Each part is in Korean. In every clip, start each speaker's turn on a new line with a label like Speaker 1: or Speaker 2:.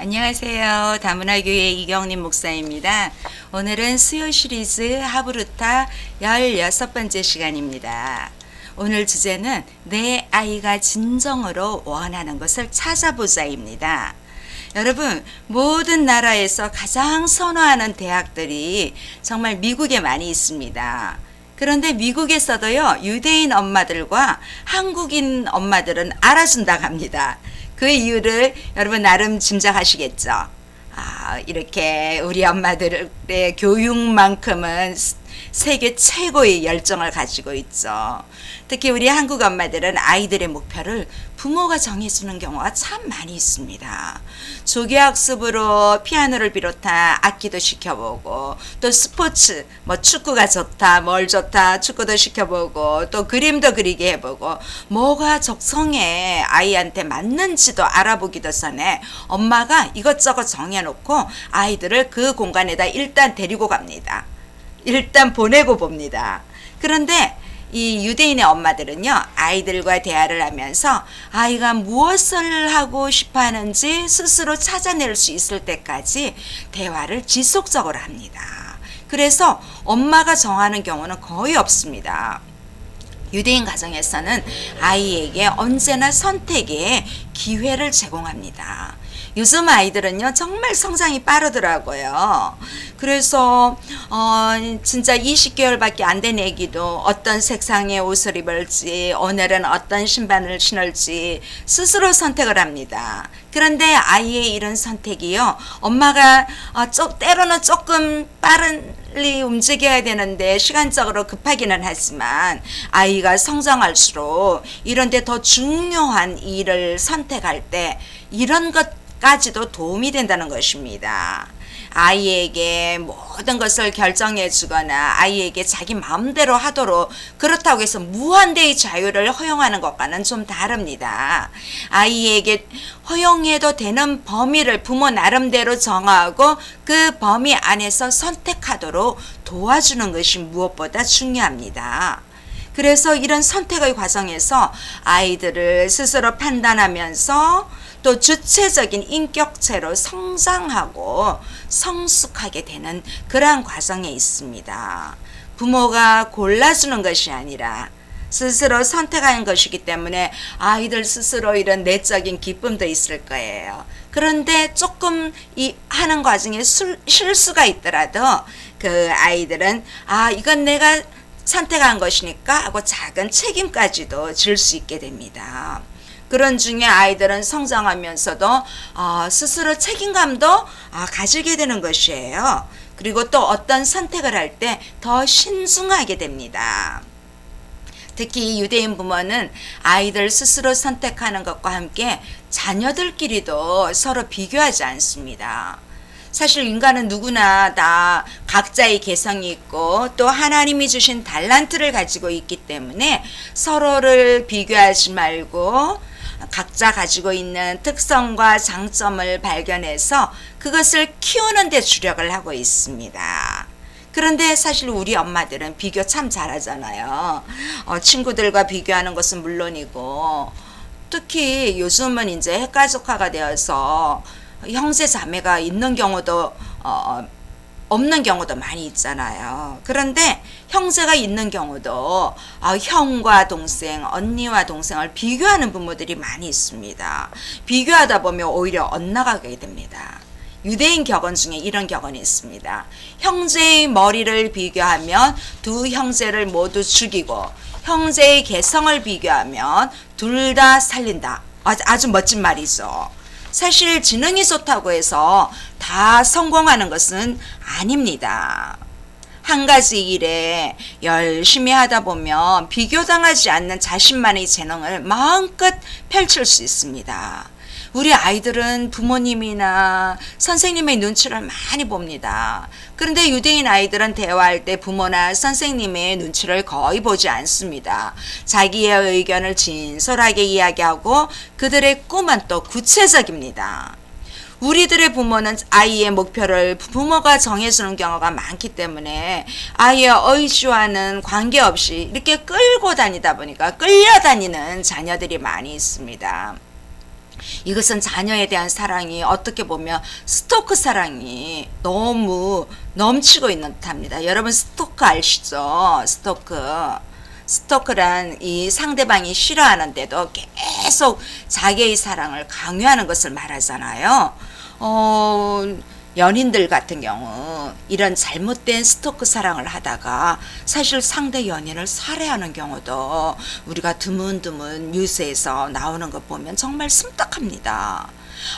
Speaker 1: 안녕하세요. 다문화교회 이경림 목사입니다. 오늘은 수요 시리즈 하브루타 16번째 시간입니다. 오늘 주제는 내 아이가 진정으로 원하는 것을 찾아보자입니다. 여러분, 모든 나라에서 가장 선호하는 대학들이 정말 미국에 많이 있습니다. 그런데 미국에서도요, 유대인 엄마들과 한국인 엄마들은 알아준다고 합니다. 그 이유를 여러분 나름 짐작하시겠죠? 아, 이렇게 우리 엄마들의 교육만큼은 세계 최고의 열정을 가지고 있죠. 특히 우리 한국 엄마들은 아이들의 목표를 부모가 정해주는 경우가 참 많이 있습니다. 조교학습으로 피아노를 비롯한 악기도 시켜보고 또 스포츠 뭐 축구가 좋다 뭘 좋다 축구도 시켜보고 또 그림도 그리게 해보고 뭐가 적성에 아이한테 맞는지도 알아보기도 전에 엄마가 이것저것 정해놓고 아이들을 그 공간에다 일단 데리고 갑니다. 일단 보내고 봅니다. 그런데 이 유대인의 엄마들은요, 아이들과 대화를 하면서 아이가 무엇을 하고 싶어 하는지 스스로 찾아낼 수 있을 때까지 대화를 지속적으로 합니다. 그래서 엄마가 정하는 경우는 거의 없습니다. 유대인 가정에서는 아이에게 언제나 선택의 기회를 제공합니다. 요즘 아이들은요 정말 성장이 빠르더라고요. 그래서 어 진짜 20개월밖에 안 된 애기도 어떤 색상의 옷을 입을지 오늘은 어떤 신발을 신을지 스스로 선택을 합니다. 그런데 아이의 이런 선택이요 엄마가 어, 조, 때로는 조금 빠른리 움직여야 되는데 시간적으로 급하기는 하지만 아이가 성장할수록 이런데 더 중요한 일을 선택할 때 이런 것 까지도 도움이 된다는 것입니다. 아이에게 모든 것을 결정해 주거나 아이에게 자기 마음대로 하도록 그렇다고 해서 무한대의 자유를 허용하는 것과는 좀 다릅니다. 아이에게 허용해도 되는 범위를 부모 나름대로 정하고 그 범위 안에서 선택하도록 도와주는 것이 무엇보다 중요합니다. 그래서 이런 선택의 과정에서 아이들을 스스로 판단하면서 또 주체적인 인격체로 성장하고 성숙하게 되는 그러한 과정에 있습니다. 부모가 골라주는 것이 아니라 스스로 선택하는 것이기 때문에 아이들 스스로 이런 내적인 기쁨도 있을 거예요. 그런데 조금 이 하는 과정에 술, 실수가 있더라도 그 아이들은 아 이건 내가 선택한 것이니까 하고 작은 책임까지도 질 수 있게 됩니다. 그런 중에 아이들은 성장하면서도 어, 스스로 책임감도 어, 가지게 되는 것이에요. 그리고 또 어떤 선택을 할 때 더 신중하게 됩니다. 특히 유대인 부모는 아이들 스스로 선택하는 것과 함께 자녀들끼리도 서로 비교하지 않습니다. 사실 인간은 누구나 다 각자의 개성이 있고 또 하나님이 주신 달란트를 가지고 있기 때문에 서로를 비교하지 말고 각자 가지고 있는 특성과 장점을 발견해서 그것을 키우는 데 주력을 하고 있습니다. 그런데 사실 우리 엄마들은 비교 참 잘하잖아요. 어, 친구들과 비교하는 것은 물론이고 특히 요즘은 이제 핵가족화가 되어서 형제 자매가 있는 경우도 어, 없는 경우도 많이 있잖아요. 그런데 형제가 있는 경우도 아, 형과 동생, 언니와 동생을 비교하는 부모들이 많이 있습니다. 비교하다 보면 오히려 엇나가게 됩니다. 유대인 격언 중에 이런 격언이 있습니다. 형제의 머리를 비교하면 두 형제를 모두 죽이고 형제의 개성을 비교하면 둘 다 살린다. 아주, 아주 멋진 말이죠. 사실 지능이 좋다고 해서 다 성공하는 것은 아닙니다. 한 가지 일에 열심히 하다 보면 비교당하지 않는 자신만의 재능을 마음껏 펼칠 수 있습니다. 우리 아이들은 부모님이나 선생님의 눈치를 많이 봅니다. 그런데 유대인 아이들은 대화할 때 부모나 선생님의 눈치를 거의 보지 않습니다. 자기의 의견을 진솔하게 이야기하고 그들의 꿈은 또 구체적입니다. 우리들의 부모는 아이의 목표를 부모가 정해주는 경우가 많기 때문에 아이의 의지와는 관계없이 이렇게 끌고 다니다 보니까 끌려다니는 자녀들이 많이 있습니다. 이것은 자녀에 대한 사랑이 어떻게 보면 스토크 사랑이 너무 넘치고 있는 듯합니다. 여러분 스토크 아시죠? 스토크. 스토크란 이 상대방이 싫어하는데도 계속 자기의 사랑을 강요하는 것을 말하잖아요. 어, 연인들 같은 경우 이런 잘못된 스토크 사랑을 하다가 사실 상대 연인을 살해하는 경우도 우리가 드문드문 뉴스에서 나오는 것 보면 정말 심각합니다.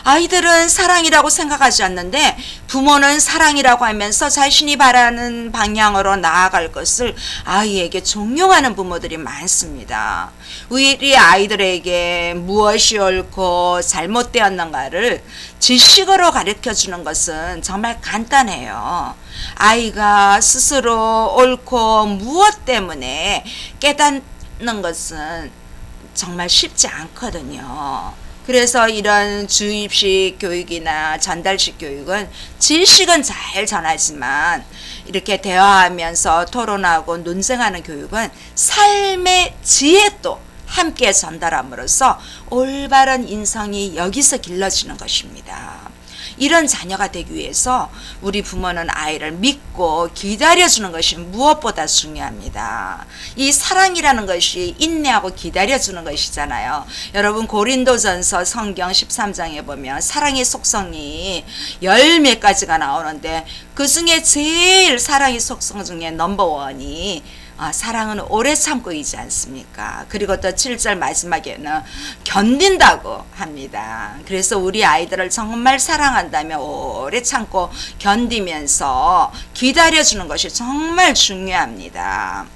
Speaker 1: 아이들은 사랑이라고 생각하지 않는데 부모는 사랑이라고 하면서 자신이 바라는 방향으로 나아갈 것을 아이에게 종용하는 부모들이 많습니다. 우리 아이들에게 무엇이 옳고 잘못되었는가를 지식으로 가르쳐 주는 것은 정말 간단해요. 아이가 스스로 옳고 무엇 때문에 깨닫는 것은 정말 쉽지 않거든요. 그래서 이런 주입식 교육이나 전달식 교육은 지식은 잘 전하지만 이렇게 대화하면서 토론하고 논쟁하는 교육은 삶의 지혜도 함께 전달함으로써 올바른 인성이 여기서 길러지는 것입니다. 이런 자녀가 되기 위해서 우리 부모는 아이를 믿고 기다려주는 것이 무엇보다 중요합니다. 이 사랑이라는 것이 인내하고 기다려주는 것이잖아요. 여러분 고린도전서 성경 13장에 보면 사랑의 속성이 열몇 가지가 나오는데 그 중에 제일 사랑의 속성 중에 넘버원이 아, 사랑은 오래 참고 있지 않습니까? 그리고 또 7절 마지막에는 견딘다고 합니다. 그래서 우리 아이들을 정말 사랑한다면 오래 참고 견디면서 기다려주는 것이 정말 중요합니다.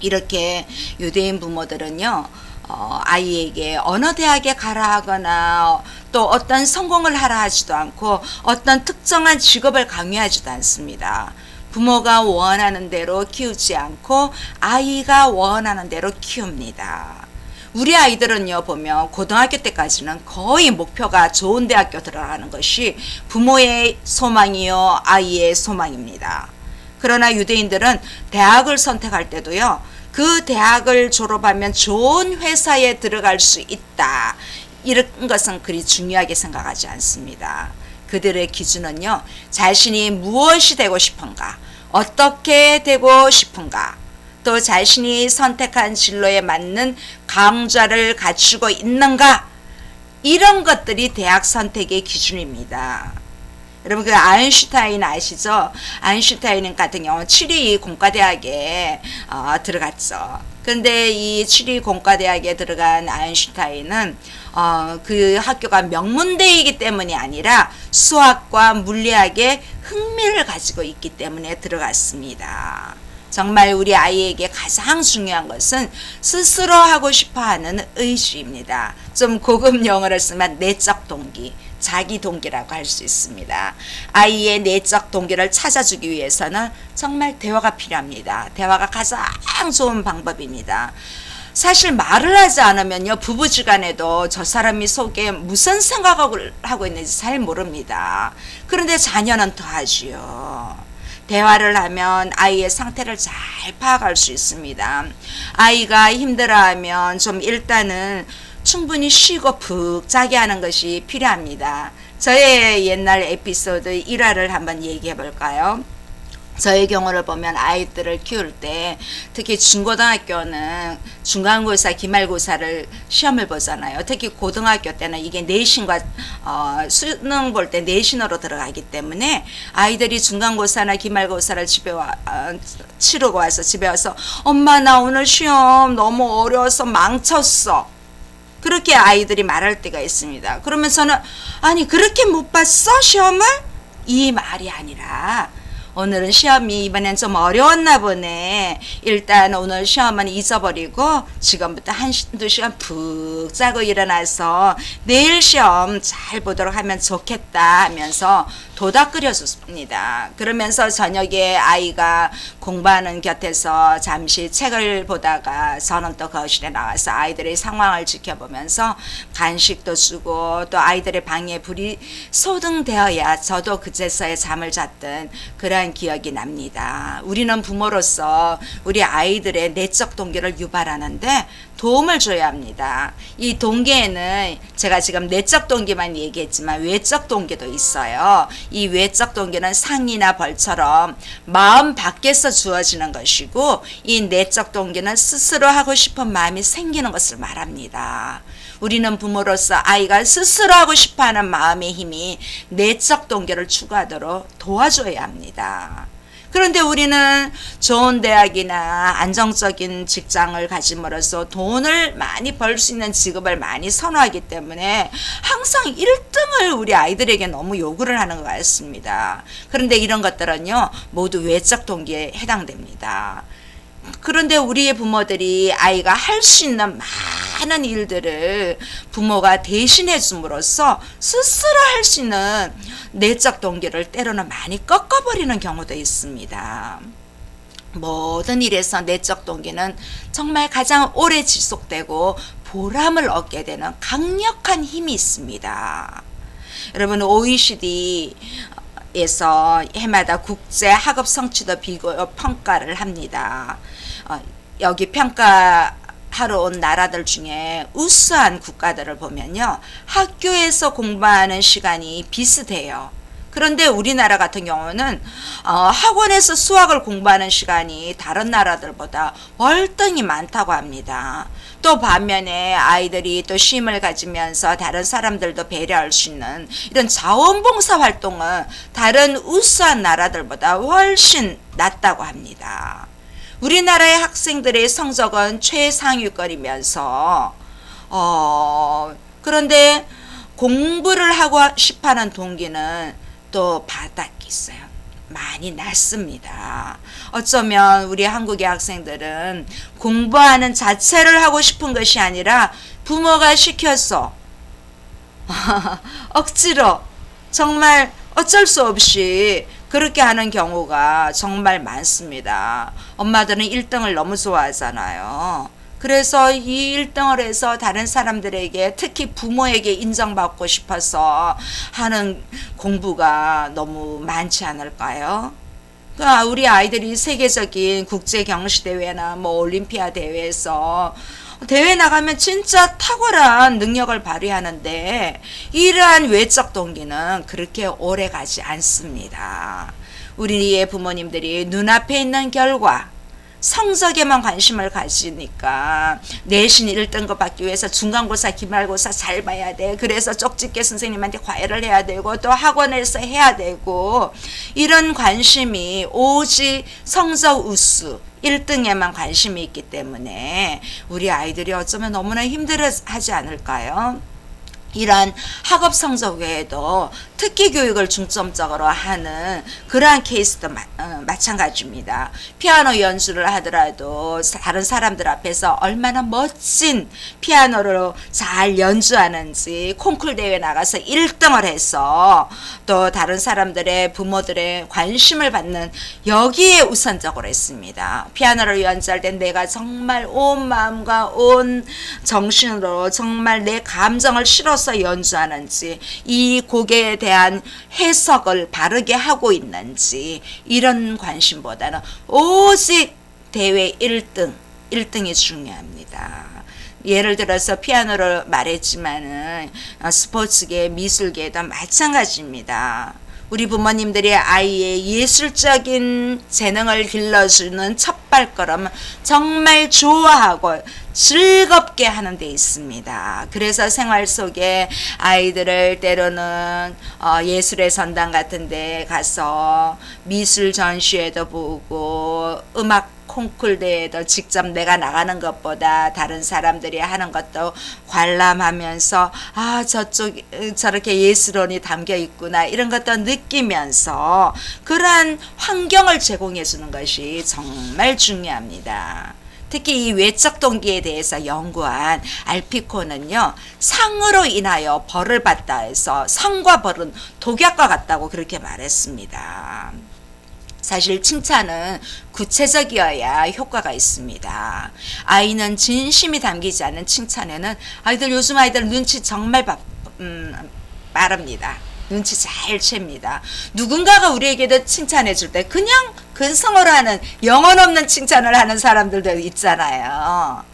Speaker 1: 이렇게 유대인 부모들은요, 어, 아이에게 어느 대학에 가라 하거나 또 어떤 성공을 하라 하지도 않고 어떤 특정한 직업을 강요하지도 않습니다. 부모가 원하는 대로 키우지 않고 아이가 원하는 대로 키웁니다. 우리 아이들은요, 보면 고등학교 때까지는 거의 목표가 좋은 대학교 들어가는 것이 부모의 소망이요, 아이의 소망입니다. 그러나 유대인들은 대학을 선택할 때도요, 그 대학을 졸업하면 좋은 회사에 들어갈 수 있다. 이런 것은 그리 중요하게 생각하지 않습니다. 그들의 기준은요, 자신이 무엇이 되고 싶은가, 어떻게 되고 싶은가, 또 자신이 선택한 진로에 맞는 강좌를 갖추고 있는가, 이런 것들이 대학 선택의 기준입니다. 여러분 그 아인슈타인 아시죠? 아인슈타인 같은 경우는 치리 공과대학에 어, 들어갔죠. 근데 이 치리 공과대학에 들어간 아인슈타인은 어, 그 학교가 명문대이기 때문이 아니라 수학과 물리학에 흥미를 가지고 있기 때문에 들어갔습니다. 정말 우리 아이에게 가장 중요한 것은 스스로 하고 싶어 하는 의지입니다. 좀 고급 용어를 쓰면 내적 동기, 자기 동기라고 할 수 있습니다. 아이의 내적 동기를 찾아주기 위해서는 정말 대화가 필요합니다. 대화가 가장 좋은 방법입니다. 사실 말을 하지 않으면요 부부지간에도 저 사람이 속에 무슨 생각을 하고 있는지 잘 모릅니다. 그런데 자녀는 더 하지요. 대화를 하면 아이의 상태를 잘 파악할 수 있습니다. 아이가 힘들어하면 좀 일단은 충분히 쉬고 푹 자게 하는 것이 필요합니다. 저의 옛날 에피소드 일화를 한번 얘기해 볼까요? 저의 경우를 보면 아이들을 키울 때 특히 중고등학교는 중간고사, 기말고사를 시험을 보잖아요. 특히 고등학교 때는 이게 내신과 어, 수능 볼 때 내신으로 들어가기 때문에 아이들이 중간고사나 기말고사를 집에 와 어, 치르고 와서 집에 와서 엄마 나 오늘 시험 너무 어려워서 망쳤어. 그렇게 아이들이 말할 때가 있습니다. 그러면서는 아니 그렇게 못 봤어 시험을? 이 말이 아니라 오늘은 시험이 이번엔 좀 어려웠나 보네. 일단 오늘 시험은 잊어버리고 지금부터 한, 시- 두 시간 푹 자고 일어나서 내일 시험 잘 보도록 하면 좋겠다 하면서 도닥거려줬습니다. 그러면서 저녁에 아이가 공부하는 곁에서 잠시 책을 보다가 저는 또 거실에 나와서 아이들의 상황을 지켜보면서 간식도 주고 또 아이들의 방에 불이 소등되어야 저도 그제서야 잠을 잤던 그 러한 기억이 납니다. 우리는 부모로서 우리 아이들의 내적 동기를 유발하는데 도움을 줘야 합니다. 이 동계에는 제가 지금 내적 동계만 얘기했지만 외적 동계도 있어요. 이 외적 동계는 상이나 벌처럼 마음 밖에서 주어지는 것이고 이 내적 동계는 스스로 하고 싶은 마음이 생기는 것을 말합니다. 우리는 부모로서 아이가 스스로 하고 싶어 하는 마음의 힘이 내적 동계를 추구하도록 도와줘야 합니다. 그런데 우리는 좋은 대학이나 안정적인 직장을 가짐으로써 돈을 많이 벌 수 있는 직업을 많이 선호하기 때문에 항상 1등을 우리 아이들에게 너무 요구를 하는 것 같습니다. 그런데 이런 것들은요, 모두 외적 동기에 해당됩니다. 그런데 우리의 부모들이 아이가 할 수 있는 많은 일들을 부모가 대신해 줌으로써 스스로 할 수 있는 내적 동기를 때로는 많이 꺾어버리는 경우도 있습니다. 모든 일에서 내적 동기는 정말 가장 오래 지속되고 보람을 얻게 되는 강력한 힘이 있습니다. 여러분 OECD에서 해마다 국제 학업 성취도 비교 평가를 합니다. 어, 여기 평가 하러 온 나라들 중에 우수한 국가들을 보면요. 학교에서 공부하는 시간이 비슷해요. 그런데 우리나라 같은 경우는 어, 학원에서 수학을 공부하는 시간이 다른 나라들보다 월등히 많다고 합니다. 또 반면에 아이들이 또 쉼을 가지면서 다른 사람들도 배려할 수 있는 이런 자원봉사 활동은 다른 우수한 나라들보다 훨씬 낫다고 합니다. 우리나라의 학생들의 성적은 최상위권이면서 어 그런데 공부를 하고 싶어하는 동기는 또 바닥이 있어요. 많이 낮습니다. 어쩌면 우리 한국의 학생들은 공부하는 자체를 하고 싶은 것이 아니라 부모가 시켜서 억지로 정말 어쩔 수 없이 그렇게 하는 경우가 정말 많습니다. 엄마들은 1등을 너무 좋아하잖아요. 그래서 이 1등을 해서 다른 사람들에게 특히 부모에게 인정받고 싶어서 하는 공부가 너무 많지 않을까요? 그러니까 우리 아이들이 세계적인 국제 경시 대회나 뭐 올림피아 대회에서 대회 나가면 진짜 탁월한 능력을 발휘하는데 이러한 외적 동기는 그렇게 오래 가지 않습니다. 우리의 부모님들이 눈앞에 있는 결과 성적에만 관심을 가지니까 내신 1등급 받기 위해서 중간고사, 기말고사 잘 봐야 돼. 그래서 쪽집게 선생님한테 과외를 해야 되고 또 학원에서 해야 되고 이런 관심이 오직 성적 우수 1등에만 관심이 있기 때문에 우리 아이들이 어쩌면 너무나 힘들어 하지 않을까요? 이러한 학업 성적 외에도 특기 교육을 중점적으로 하는 그러한 케이스도 마, 어, 마찬가지입니다. 피아노 연주를 하더라도 다른 사람들 앞에서 얼마나 멋진 피아노로 잘 연주하는지 콩쿨 대회 나가서 1등을 해서 또 다른 사람들의 부모들의 관심을 받는 여기에 우선적으로 했습니다. 피아노를 연주할 때 내가 정말 온 마음과 온 정신으로 정말 내 감정을 실어서 연주하는지 이 곡에 대한 해석을 바르게 하고 있는지 이런 관심보다는 오직 대회 1등, 1등이 중요합니다. 예를 들어서 피아노를 말했지만은 어, 스포츠계, 미술계도 마찬가지입니다. 우리 부모님들이 아이의 예술적인 재능을 길러주는 첫 발걸음은 정말 좋아하고 즐겁게 하는 데 있습니다. 그래서 생활 속에 아이들을 때로는 어, 예술의 전당 같은 데 가서 미술 전시회도 보고 음악 콩쿨 대회도 직접 내가 나가는 것보다 다른 사람들이 하는 것도 관람하면서 아 저쪽 저렇게 예술원이 담겨 있구나 이런 것도 느끼면서 그러한 환경을 제공해 주는 것이 정말 중요합니다. 특히 이 외적 동기에 대해서 연구한 알피코는요, 상으로 인하여 벌을 받다 해서 상과 벌은 독약과 같다고 그렇게 말했습니다. 사실 칭찬은 구체적이어야 효과가 있습니다. 아이는 진심이 담기지 않은 칭찬에는 아이들 요즘 아이들 눈치 정말 바, 음, 빠릅니다. 눈치 잘 챕니다. 누군가가 우리에게도 칭찬해 줄 때 그냥 근성으로 하는 영혼 없는 칭찬을 하는 사람들도 있잖아요.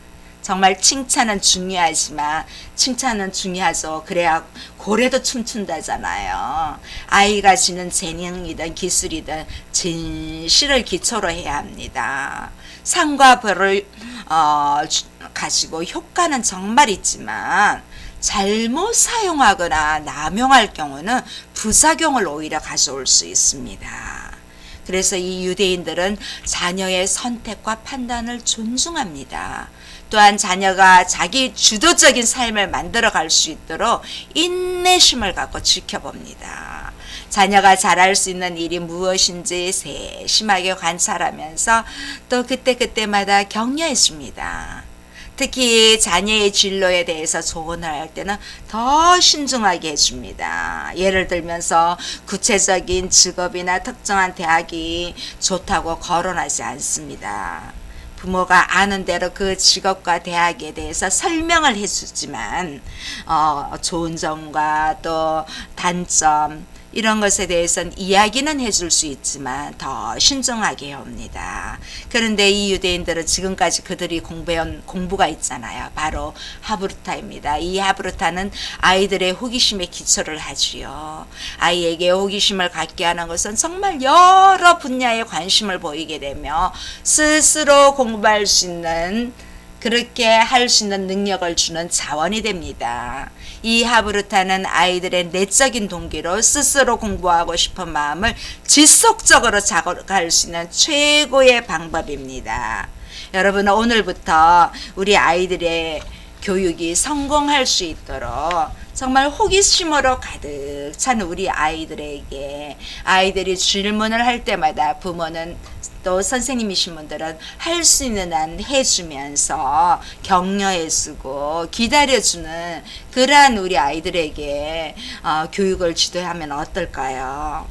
Speaker 1: 정말 칭찬은 중요하지만 칭찬은 중요하죠. 그래야 고래도 춤춘다잖아요. 아이가 지는 재능이든 기술이든 진실을 기초로 해야 합니다. 상과 벌을 어, 주- 가지고 효과는 정말 있지만 잘못 사용하거나 남용할 경우는 부작용을 오히려 가져올 수 있습니다. 그래서 이 유대인들은 자녀의 선택과 판단을 존중합니다. 또한 자녀가 자기 주도적인 삶을 만들어 갈 수 있도록 인내심을 갖고 지켜봅니다. 자녀가 잘할 수 있는 일이 무엇인지 세심하게 관찰하면서 또 그때그때마다 격려해 줍니다. 특히 자녀의 진로에 대해서 조언을 할 때는 더 신중하게 해줍니다. 예를 들면서 구체적인 직업이나 특정한 대학이 좋다고 거론하지 않습니다. 부모가 아는 대로 그 직업과 대학에 대해서 설명을 해주지만 어, 좋은 점과 또 단점 이런 것에 대해서는 이야기는 해줄 수 있지만 더 신중하게 합니다. 그런데 이 유대인들은 지금까지 그들이 공부해온 공부가 있잖아요. 바로 하브루타입니다. 이 하브루타는 아이들의 호기심에 기초를 하지요. 아이에게 호기심을 갖게 하는 것은 정말 여러 분야에 관심을 보이게 되며 스스로 공부할 수 있는 그렇게 할 수 있는 능력을 주는 자원이 됩니다. 이 하브루타는 아이들의 내적인 동기로 스스로 공부하고 싶은 마음을 지속적으로 자극할 수 있는 최고의 방법입니다. 여러분 오늘부터 우리 아이들의 교육이 성공할 수 있도록 정말 호기심으로 가득 찬 우리 아이들에게 아이들이 질문을 할 때마다 부모는 또 선생님이신 분들은 할 수 있는 한 해주면서 격려해 주고 기다려주는 그러한 우리 아이들에게 어, 교육을 지도하면 어떨까요?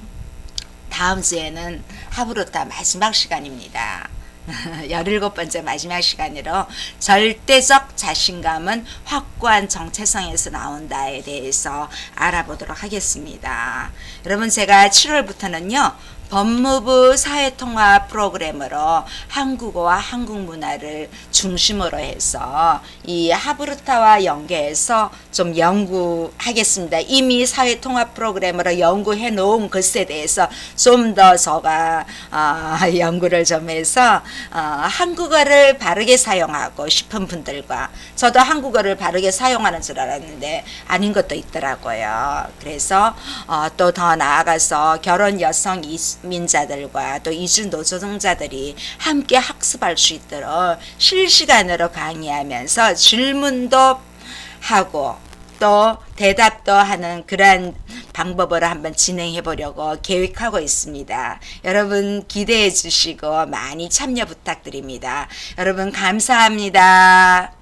Speaker 1: 다음 주에는 하브로타 마지막 시간입니다. 17번째 마지막 시간으로 절대적 자신감은 확고한 정체성에서 나온다에 대해서 알아보도록 하겠습니다. 여러분 제가 7월부터는요. 법무부 사회통합 프로그램으로 한국어와 한국 문화를 중심으로 해서 이 하브루타와 연계해서 좀 연구하겠습니다. 이미 사회통합 프로그램으로 연구해 놓은 것에 대해서 좀더 제가 어, 연구를 좀 해서 어, 한국어를 바르게 사용하고 싶은 분들과 저도 한국어를 바르게 사용하는 줄 알았는데 아닌 것도 있더라고요. 그래서 어, 또 더 나아가서 결혼 여성 이 민자들과 또 이주 노조동자들이 함께 학습할 수 있도록 실시간으로 강의하면서 질문도 하고 또 대답도 하는 그러한 방법으로 한번 진행해 보려고 계획하고 있습니다. 여러분 기대해 주시고 많이 참여 부탁드립니다. 여러분 감사합니다.